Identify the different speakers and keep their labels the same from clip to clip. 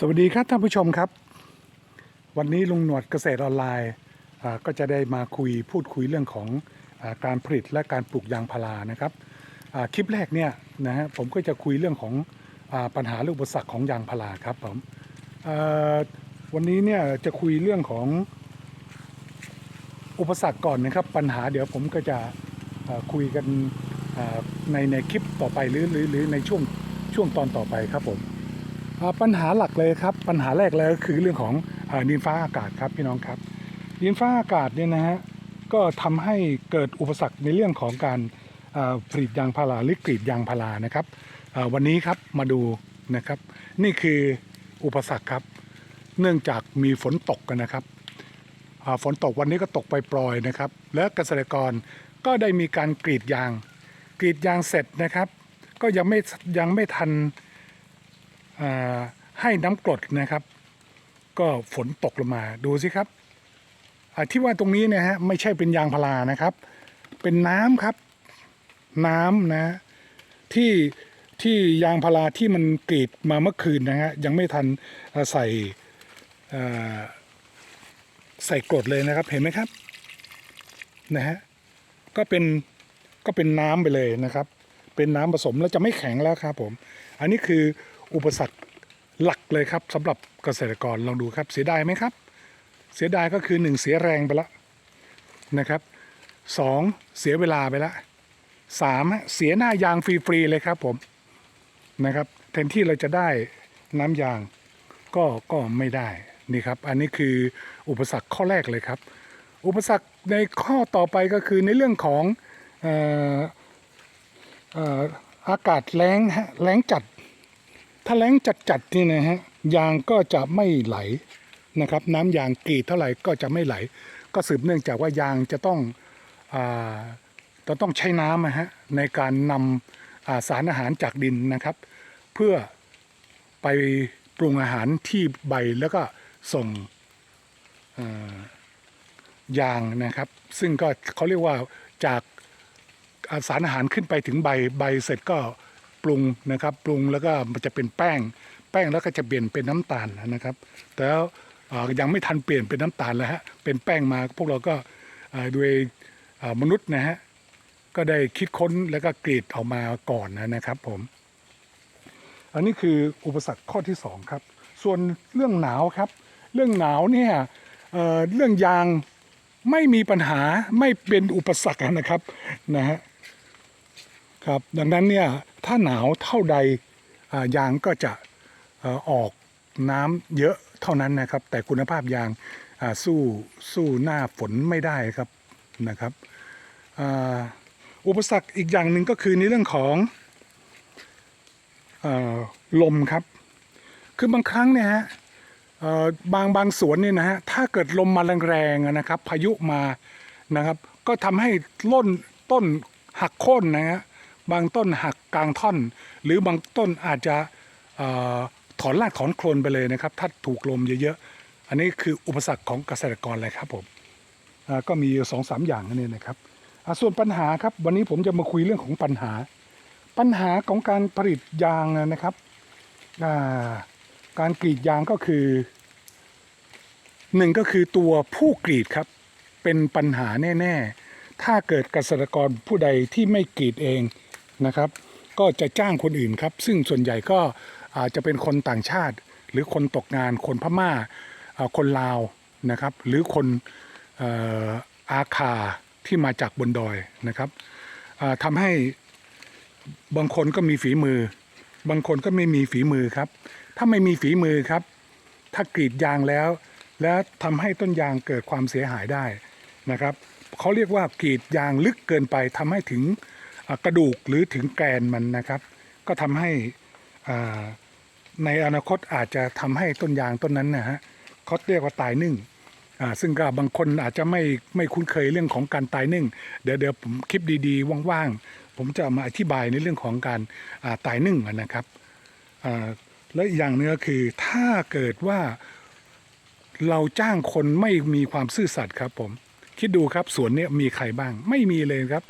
Speaker 1: สวัสดีครับท่านผู้ชมครับ วันนี้ลุงหนวดเกษตรออนไลน์ก็จะได้มาคุยพูดคุยเรื่องของอการผลิตและการปลูกยางพารานะครับคลิปแรกเนี่ยนะฮะผมก็จะคุยเรื่องของอปัญหาอุปสรรคของยางพาราครับผมวันนี้เนี่ยจะคุยเรื่องของอุปสรรคก่อนนะครับ ปัญหาเดี๋ยวผมก็จะคุยกันในในคลิปต่อไปหรือหรือหรือในช่วงช่วงตอนต่อไปครับผม ปัญหาหลักเลยครับ ปัญหาแรกเลยก็คือเรื่องของดินฟ้าอากาศครับพี่น้องครับดินฟ้าอากาศเนี่ยนะฮะก็ทำให้เกิดอุปสรรคในเรื่องของการผลิตยางพาราหรือกรีดยางพารานะครับวันนี้ครับมาดูนะครับ นี่คืออุปสรรคครับ เนื่องจากมีฝนตกกันนะครับฝนตกวันนี้ก็ตกไปปล่อยๆนะครับ และเกษตรกรก็ได้มีการกรีดยาง กรีดยางเสร็จนะครับ ก็ยังไม่ยังไม่ทัน ให้น้ำกรดนะครับ ก็ฝนตกลงมาดูสิครับที่ว่าตรงนี้เนะฮะไม่ใช่เป็นยางพารานะครับ เป็นน้ำครับ น้ำนะที่ที่ยางพาราที่มันกรีดมาเมื่อคืนนะฮะยังไม่ทันอ่าใส่ใส่กรดเลยนะครับเห็นไหมครับนะฮะก็เป็นก็เป็นน้ำไปเลยนะครับ เป็นน้ำผสมแล้วจะไม่แข็งแล้วครับผม อันนี้คือ อุปสรรคหลักเลยครับสำหรับเกษตรกรลองดูครับ เสียดายไหมครับ เสียดายก็คือหนึ่งเสียแรงไปแล้วนะครับสองเสียเวลาไปแล้วสามเสียหน้ายางฟรีๆเลยครับผมนะครับแทนที่เราจะได้น้ำยางก็ก็ไม่ได้นี่ครับ อันนี้คืออุปสรรคข้อแรกเลยครับ อุปสรรคในข้อต่อไปก็คือในเรื่องของออออากาศแล้งแล้งจัด ถ้าแล้งจัดๆนี่นะฮะยางก็จะไม่ไหลนะครับ น้ำยางกรีดเท่าไหร่ก็จะไม่ไหล ก็สืบเนื่องจากว่ายางจะต้องอาจะต้องใช้น้ำนะฮะในการนำสารอาหารจากดินนะครับ เพื่อไปปรุงอาหารที่ใบแล้วก็ส่งยางนะครับ ซึ่งก็เขาเรียกว่าจากสารอาหารขึ้นไปถึงใบใบเสร็จก็ รุงนะครับ ปรุงแล้วก็มันจะเป็นแป้ง แป้งแล้วก็จะเปลี่ยนเป็นน้ำตาลนะครับ แต่แล้วยังไม่ทันเปลี่ยนเป็นน้ำตาลแล้วฮะเป็นแป้งมาพวกเราก็อ่าโดยมนุษย์นะฮะก็ได้คิดค้นแล้วก็กรีดออกมาก่อนนะครับ ผม อันนี้คืออุปสรรคข้อที่สองครับ ส่วนเรื่องหนาวครับ เรื่องหนาวเนี่ยเเรื่องยางไม่มีปัญหาไม่เป็นอุปสรรคนะครับนะฮะครับดังนั้นเนี่ย ถ้าหนาวเท่าใดยางก็จะออกน้ำเยอะเท่านั้นนะครับ แต่คุณภาพยางสู้สู้หน้าฝนไม่ได้ครับนะครับอุปสรรคอีกอย่างหนึ่งก็คือในเรื่องของลมครับ คือบางครั้งเนี่ยฮะบางบางสวนเนี่ยนะฮะถ้าเกิดลมมาแรงๆนะครับ พายุมานะครับ ก็ทำให้ล้นต้นหักโค่นนะฮะ บางต้นหักกลางท่อน หรือบางต้นอาจจะออถอนรากถอนโคลนไปเลยนะครับ ถ้าถูกลมเยอะๆ อันนี้คืออุปสรรคของเกษตรกรเลยครับผมก็มีสองสามอย่างนั่นเองนะครับส่วนปัญหาครับวันนี้ผมจะมาคุยเรื่องของปัญหา ปัญหาของการผลิตยางนะครับการกรีดยางก็คือหนึ่งก็คือตัวผู้กรีดครับเป็นปัญหาแน่ ๆ ถ้าเกิดเกษตรกรผู้ใดที่ไม่กรีดเอง นะครับ ก็จะจ้างคนอื่นครับ ซึ่งส่วนใหญ่ก็อาจจะเป็นคนต่างชาติ หรือคนตกงานคนพม่าอ่าคนลาวนะครับ หรือคนอาคาที่มาจากบนดอยนะครับทำให้บางคนก็มีฝีมือ บางคนก็ไม่มีฝีมือครับ ถ้าไม่มีฝีมือครับ ถ้ากรีดยางแล้ว แล้วทำให้ต้นยางเกิดความเสียหายได้นะครับเขาเรียกว่ากรีดยางลึกเกินไปทำให้ถึง กระดูกหรือถึงแกนมันนะครับ ก็ทำให้ในอนาคตอาจจะทำให้ต้นยางต้นนั้นนะฮะเขาเรียกว่าตายนึ่งซึ่งก็บางคนอาจจะไม่ไม่คุ้นเคยเรื่องของการตายนึ่ง เดี๋ยวเดี๋ยวผมคลิปดีๆว่างๆ ผมจะมาอธิบายในเรื่องของการาตายนึ่งนะครับและอีกอย่างหนึงก็คือถ้าเกิดว่าเราจ้างคนไม่มีความซื่อสัตย์ครับผม คิดดูครับสวนเนี้ยมีใครบ้างไม่มีเลยครับ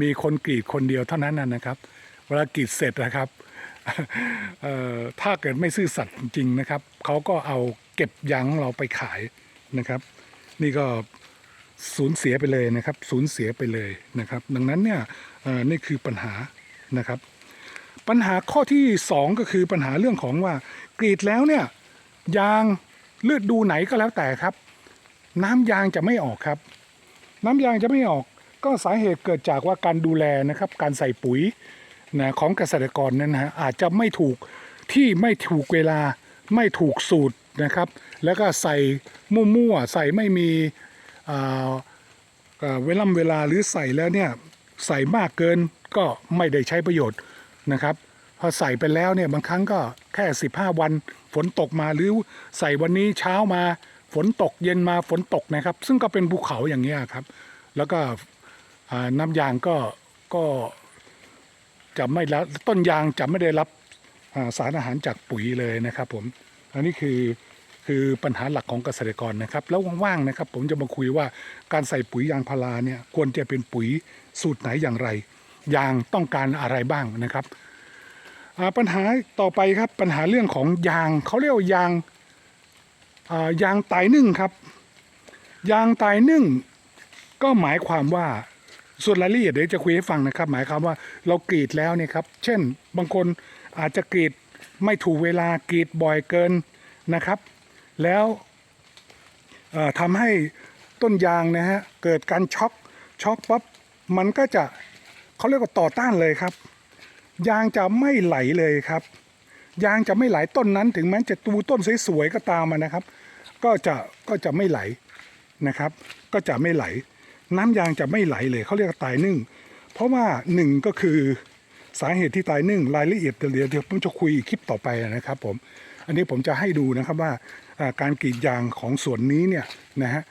Speaker 1: มีคนกรีดคนเดียวเท่านั้นนะนะครับ เวลากรีดเสร็จนะครับถ้าเกิดไม่ซื่อสัตย์จริงนะครับเขาก็เอาเก็บยางของเราไปขายนะครับ นี่ก็สูญเสียไปเลยนะครับสูญเสียไปเลยนะครับ ดังนั้นเนี่ยนี่คือปัญหานะครับ ปัญหาข้อที่สองก็คือปัญหาเรื่องของว่ากรีดแล้วเนี่ยยางเลือดดูไหนก็แล้วแต่ครับ น้ำยางจะไม่ออกครับ น้ำยางจะไม่ออก ก็สาเหตุเกิดจากว่าการดูแลนะครับการใส่ปุ๋ยนะของเกษตรกรนั้นนะฮะอาจจะไม่ถูกที่ไม่ถูกเวลาไม่ถูกสูตรนะครับ แล้วก็ใส่มั่วๆใส่ไม่มีอ่าเวลาเวลาหรือใส่แล้วเนี่ยใส่มากเกินก็ไม่ได้ใช้ประโยชน์นะครับพอใส่ไปแล้วเนี่ยบางครั้งก็แค่ 15 วันฝนตกมาหรือใส่วันนี้เช้ามาฝนตกเย็นมาฝนตกนะครับ ซึ่งก็เป็นภูเขาอย่างเงี้ยครับ แล้วก็ น้ำยางก็ก็จะไม่รับต้นยางจะไม่ได้รับสารอาหารจากปุ๋ยเลยนะครับผมอันนี้คือคือปัญหาหลักของเกษตรกรนะครับ แล้วว่างๆนะครับ ผมจะมาคุยว่าการใส่ปุ๋ยยางพาราเนี่ยควรจะเป็นปุ๋ยสูตรไหนอย่างไร ยางต้องการอะไรบ้างนะครับปัญหาต่อไปครับปัญหาเรื่องของยางเขาเรียกว่ายางอ่ายางตายนึ่งครับ ยางตายนึ่ง ก็หมายความว่า ส่วนรายละเอียดเดี๋ยวจะคุยให้ฟังนะครับ หมายความว่าเรากรีดแล้วเนี่ยครับ เช่น บางคนอาจจะกรีดไม่ถูกเวลากรีดบ่อยเกินนะครับ แล้วเอ่อทำให้ต้นยางนะฮะเกิดการช็อกช็อกปั๊บมันก็จะเขาเรียกว่าต่อต้านเลยครับ ยางจะไม่ไหลเลยครับ ยางจะไม่ไหลต้นนั้น ถึงแม้จะตูต้นสวยๆก็ตามมานะครับ ก็จะก็จะไม่ไหลนะครับ ก็จะไม่ไหล น้ำยางจะไม่ไหลเลยเขาเรียกตายนึ่ง เพราะว่าหนึ่งก็คือสาเหตุที่ตายนึ่งรายละเอียดเดี๋ยวเดี๋ยวผมจะคุยคลิปต่อไปนะครับผมอันนี้ผมจะให้ดูนะครับว่าการกรีดยางของสวนนี้เนี่ยนะฮะ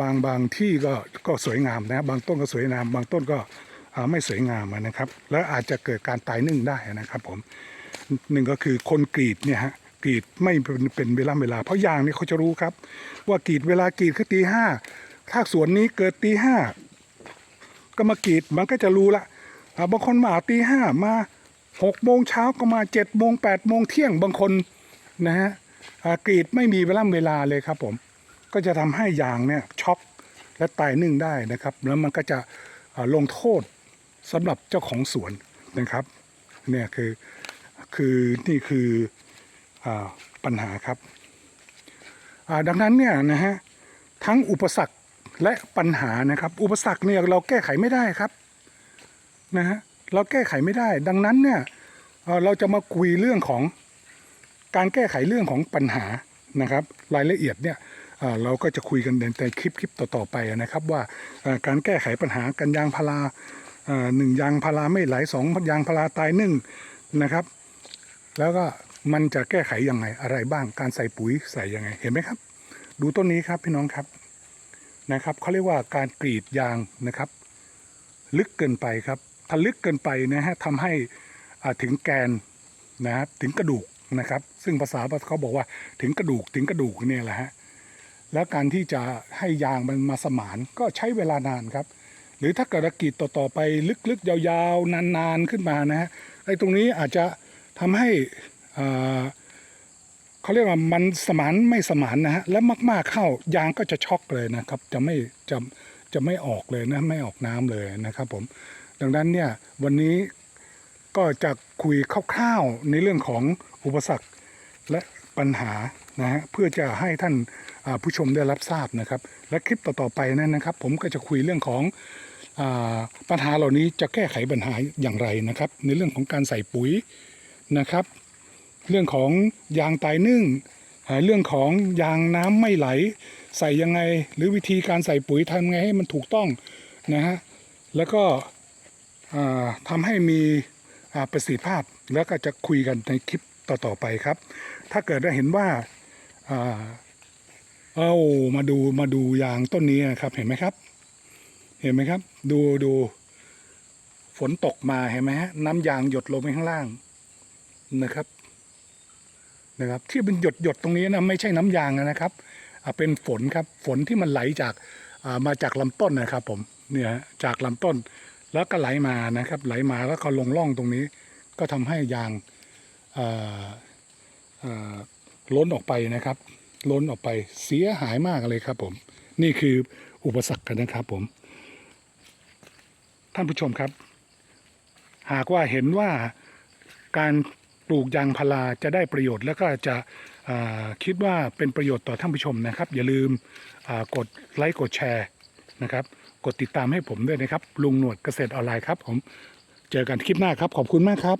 Speaker 1: บางบางที่ก็ก็สวยงามนะบางต้นก็สวยงาม บางต้นก็ไม่สวยงามนะครับ แล้วอาจจะเกิดการตายนึ่งได้นะครับผมหนึ่งก็คือคนกรีดเนี่ยฮะกรีดไม่เป็นเป็นเวลาเวลา เพราะยางนี่เขาจะรู้ครับ ว่ากรีดเวลากรีดคือตีห้า ถ้าสวนนี้เกิดตีห้าก็มากรีดมันก็จะรู้ละบางคนมาตีห้ามาหกโมงเช้าก็มาเจ็ดโมงแปดโมงเที่ยงบางคนนะฮะกรีดไม่มีเวลาเวลาเลยครับผม ก็จะทำให้ยางเนี่ยช็อกและตายนึ่งได้นะครับ แล้วมันก็จะลงโทษสำหรับเจ้าของสวนนะครับเนี่ยคือคือนี่คืออปัญหาครับดังนั้นเนี่ยนะฮะทั้งอุปสรรค และปัญหานะครับ อุปสรรคเนี่ยเราแก้ไขไม่ได้ครับนะฮะเราแก้ไขไม่ได้ ดังนั้นเนี่ยเราจะมาคุยเรื่องของการแก้ไขเรื่องของปัญหานะครับ รายละเอียดเนี่ยเราก็จะคุยกันในคลิปคลิปต่อๆไปนะครับ ว่าการแก้ไขปัญหากันยางพาราหนึ่งยางพาราไม่ไหลสองยางพาราตายหนึ่งนะครับ แล้วก็มันจะแก้ไขยังไงอะไรบ้างการใส่ปุ๋ยใส่ยังไงเห็นไหมครับ ดูต้นนี้ครับพี่น้องครับ นะครับเขาเรียกว่าการกรีดยางนะครับ ลึกเกินไปครับ ถ้าลึกเกินไปนะฮะทำให้อ่าถึงแกนนะครับถึงกระดูกนะครับ ซึ่งภาษาเขาบอกว่าถึงกระดูกถึงกระดูกเนี่ยแหละฮะแล้วการที่จะให้ยางมันมาสมานก็ใช้เวลานานครับ หรือถ้าเกิดเรกรีดต่อๆไปลึกๆ ยาวๆนานๆขึ้นมานะฮะไอ้ตรงนี้อาจจะทำให้อ่า เขาเรียกว่ามันสมานไม่สมานนะฮะแล้วมาก ๆเข้ายางก็จะช็อกเลยนะครับ จะไม่จะจะไม่ออกเลยนะไม่ออกน้ำเลยนะครับผมดังนั้นเนี่ยวันนี้ก็จะคุยคร่าวๆในเรื่องของอุปสรรคและปัญหานะฮะเพื่อจะให้ท่านผู้ชมได้รับทราบนะครับ และคลิปต่อๆไปนั้นนะครับ ผมก็จะคุยเรื่องของอปัญหาเหล่านี้จะแก้ไขปัญหาอย่างไรนะครับ ในเรื่องของการใส่ปุ๋ยนะครับ เรื่องของยางตายนึ่ง เรื่องของยางน้ำไม่ไหล ใส่ยังไง หรือวิธีการใส่ปุ๋ยทำไงให้มันถูกต้องนะฮะแล้วก็อ่าทำให้มีประสิทธิภาพแล้วก็จะคุยกันในคลิปต่อๆไปครับ ถ้าเกิดเราเห็นว่าอ่าเอามาดูมาดูยางต้นนี้นะครับเห็นไหมครับ เห็นไหมครับ ดูดูฝนตกมาเห็นไหมฮะน้ำยางหยดลงไปข้างล่างนะครับ นะครับ ที่เป็นหยดหยดตรงนี้นะไม่ใช่น้ำยางนะครับเป็นฝนครับฝนที่มันไหลจากมาจากลำต้นนะครับ ผมเนี่ยจากลำต้น แล้วก็ไหลมานะครับ ไหลมาแล้วก็ลงร่องตรงนี้ ก็ทำให้ยางล้นออกไปนะครับ ล้นออกไปเสียหายมากเลยครับผม นี่คืออุปสรรคกันนะครับ ผม ท่านผู้ชมครับ หากว่าเห็นว่าการ ปลูกยางพาราจะได้ประโยชน์ แล้วก็จะคิดว่าเป็นประโยชน์ต่อท่านผู้ชมนะครับ อย่าลืมกดไลค์กดแชร์นะครับ กดติดตามให้ผมด้วยนะครับ ลุงหนวดเกษตรออนไลน์ครับผมเจอกันคลิปหน้าครับ ขอบคุณมากครับ